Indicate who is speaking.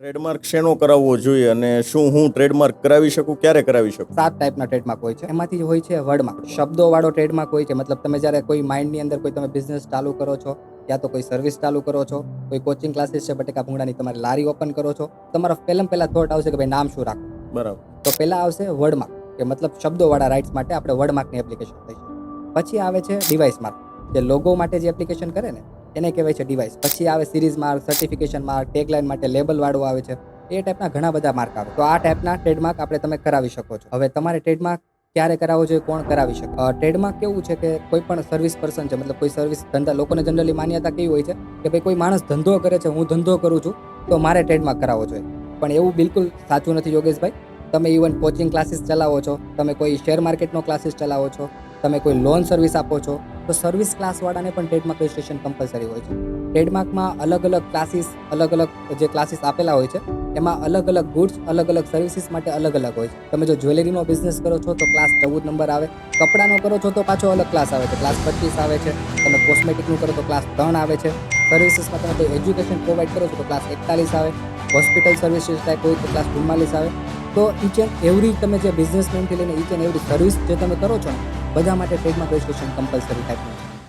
Speaker 1: Trademark શેનો કરાવવો જોઈએ અને શું હું ટ્રેડમાર્ક કરાવી શકું ક્યારે કરાવી શકું?
Speaker 2: સાત ટાઈપના ટ્રેડમાર્ક હોય છે. એમાંથી હોય છે વર્ડમાર્ક શબ્દોવાળો ટ્રેડમાર્ક હોય છે. મતલબ તમે જ્યારે કોઈ માઇન્ડની અંદર કોઈ તમે બિઝનેસ ચાલુ કરો છો યા તો કોઈ સર્વિસ ચાલુ કરો છો કોઈ કોચિંગ ક્લાસીસ છે બટેકા ભૂંગળાની તમારે લારી ઓપન કરો છો તમારો પહેલાં પહેલાં થોટ આવશે કે ભાઈ નામ શું રાખવું?
Speaker 1: બરાબર.
Speaker 2: તો પહેલાં આવશે વર્ડમાર્ક કે મતલબ શબ્દોવાળા રાઇટ્સ માટે આપણે વર્ડમાર્કની એપ્લિકેશન થઈ છે પછી આવે છે ડિવાઇસ માર્ક જે લોગો માટે જે એપ્લિકેશન કરે ને એને કહેવાય છે ડિવાઇસ પછી આવે series mark certification mark tagline માટે લેબલવાળું આવે છે. એ ટાઈપના ઘણા બધા માર્ક આવે. તો આ ટાઈપના ટ્રેડમાર્ક આપણે તમે કરાવી શકો છો. હવે તમારે ટ્રેડમાર્ક ક્યારે કરાવવો જોઈએ, કોણ કરાવી શકે? ટ્રેડમાર્ક કેવું છે કે કોઈ પણ સર્વિસ પર્સન છે, મતલબ કોઈ સર્વિસ ધંધા, લોકોને જનરલી માન્યતા કેવી હોય છે કે ભાઈ કોઈ માણસ ધંધો કરે છે, હું ધંધો કરું છું, તો મારે ટ્રેડમાર્ક કરાવવો જોઈએ. પણ એવું બિલકુલ સાચું નથી, યોગેશભાઈ. તમે ઇવન કોચિંગ ક્લાસીસ ચલાવો છો, તમે કોઈ શેર માર્કેટનો ક્લાસીસ ચલાવો છો, તમે કોઈ લોન સર્વિસ આપો છો તો સર્વિસ ક્લાસવાળાને પણ ટ્રેડમાર્ક રજિસ્ટ્રેશન કમ્પલસરી હોય છે. ટ્રેડમાર્કમાં અલગ અલગ ક્લાસીસ અલગ અલગ જે ક્લાસીસ આપેલા હોય છે, એમાં અલગ અલગ ગુડ્સ અલગ અલગ સર્વિસીસ માટે અલગ અલગ હોય છે. તમે જો જ્વેલરીનો બિઝનેસ કરો છો તો ક્લાસ ચૌદ નંબર આવે. કપડાનો કરો છો તો પાછો અલગ ક્લાસ આવે છે. ક્લાસ પચીસ આવે છે. તમે કોસ્મેટિકનું કરો તો ક્લાસ ત્રણ આવે છે. સર્વિસીસમાં તમે કોઈ એજ્યુકેશન પ્રોવાઈડ કરો છો તો ક્લાસ એકતાલીસ આવે. હોસ્પિટલ સર્વિસીસ ટાઈપ હોય તો ક્લાસ ચુમ્માલીસ આવે. તો ઈચ એન્ડ એવરી તમે જે બિઝનેસમેનથી લઈને ઈચ એન્ડ એવરી સર્વિસ જે તમે કરો છો બધા માટે ટ્રેડમાર્ક રજિસ્ટ્રેશન કમ્પલસરી થાય છે.